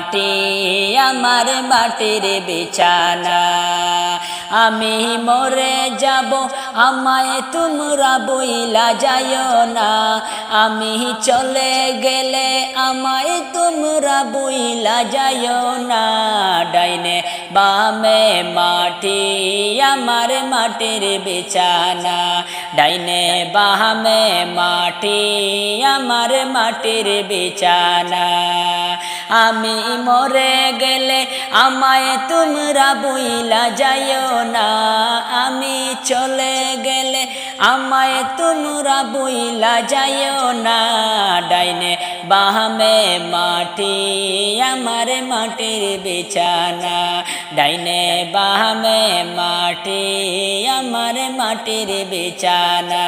মাটি, আমার মাটির বিছানা। আমি মরে যাব, আমায় তোমরা বইলা যাইও না। আমি চলে গেলে আমায় তোমরা বইলা যাইও না। ডাইনে বামে মাটি, আমার মাটির বিছানা। ডাইনে বামে মাটি, আমার মাটির বিছানা। আমি মরে গেলে আমায় তোমরা বইলা যাইও না। আমি চলে গেলে আমায় তোমরা বইলা যাইও না। ডাইনে বাহামে মাটি, আমার মাটির বিছানা। ডাইনে বাহামে মাটি, আমার মাটির বিছানা।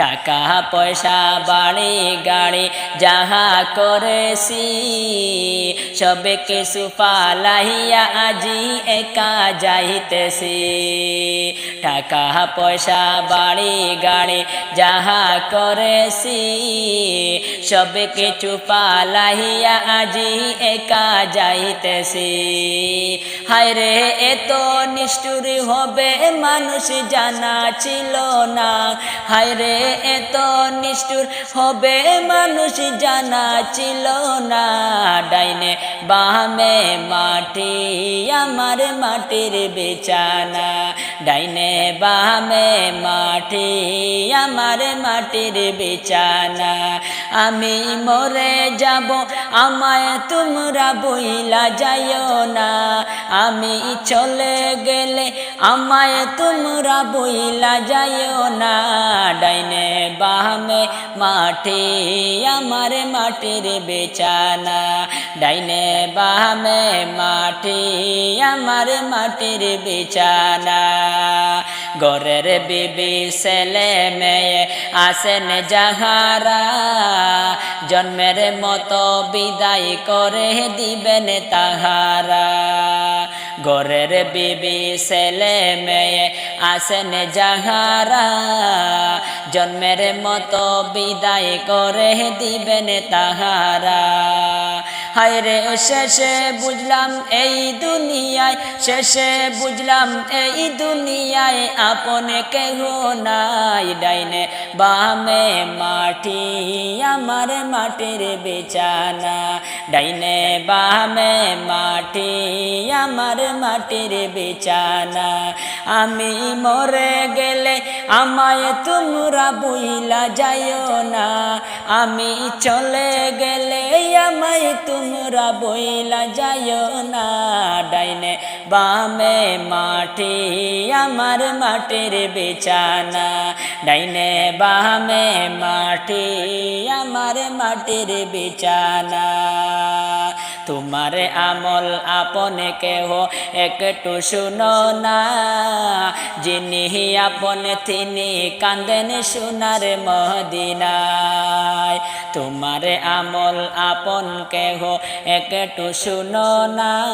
টাকা পয়সা বাড়ি গাড়ি যাহা করেছি, সবে কিছু পালাইয়া আজি একা যাইতেছি। টাকা পয়সা বাড়ি গাড়ি যাহা করেছি, সবে কিছু পালাইয়া আজি একা যাইতেছি। হায় রে এত নিষ্ঠুর হবে মানুষ জানা ছিল না। হায় রে এত নিষ্ঠুর হবে মানুষ জানা ছিল না। ডাইনে বামে মাটি, আমার মাটির বেচানা ডাইনে বামে মাটি, আমার মাটির বেচানা আমি মরে যাব, আমায় তোমরা বইলা যাইও না। আমি চলে গেলে আমায় তোমরা বইলা যাইও না। বামে মাটি আমার মাটির বেচানা ডাইনে বামে মাটি আমার মাটির বেচানা গরের বিবি ছেলে মেয়ে আসেন যাহারা, জন্মের মতো বিদায় করে দিবেন তাহারা। গরের বিবি ছেলে মেয়ে আসেন যাহারা। জন্মের মতো বিদায় করে দিবেন তাহারা। হায় রে শেষে বুঝলাম এই দুনিয়ায়, শেষে বুঝলাম এই দুনিয়ায় আপনে কেহ নাই। ডাইনে বামে মাটি, আমার মাটির বেচানা ডাইনে বামে মাটি আমার মাটির বেচানা আমি মরে গেলে আমায় তোমরা বইলা যাইও না। আমি চলে গেলে আমায় তোমরা বইলা যাইও না। ডাইনে বামে মাটি আমার মাটির বেচানা ডাইনে বামে মাটি আমার মাটির বেচানা তোমার আমল আপনে কেহ একটু শুনো না। যিনি আপন, তিনি কান্দেন সোনার মদিনায়। তোমার আমল আপন কেহ একটু শুনো না।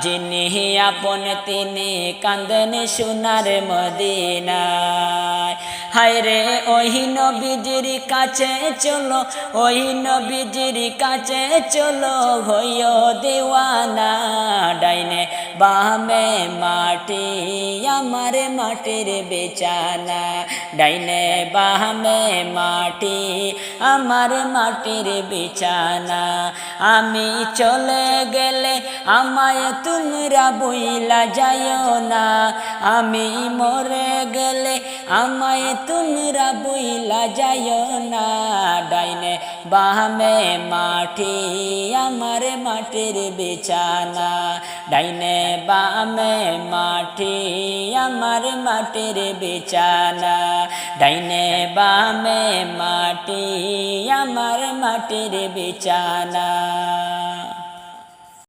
যিনি আপন, তিনি কান্দেন সোনার মদিনায়। হায় রে, ওই নবীজির কাছে চলো, ওই নবীজির কাছে চলো, হইও দেওয়ানা ডাইনে। বামে মাটি, আমার মাটির বেচানা ডাইনে। বামে মাটি, আমার মাটির বিছানা। আমি চলে গেলে আমায় তোমরা বইলা যাইও না। আমি মরে গেলে আমায় তোমরা বইলা যাইও না ডাইনে বামে মাটি আমার মাটির বিছানা। ডাইনে বামে মাটি আমার মাটির বিছানা। ডাইনে বামে মাটি আমার মাটির বিছানা।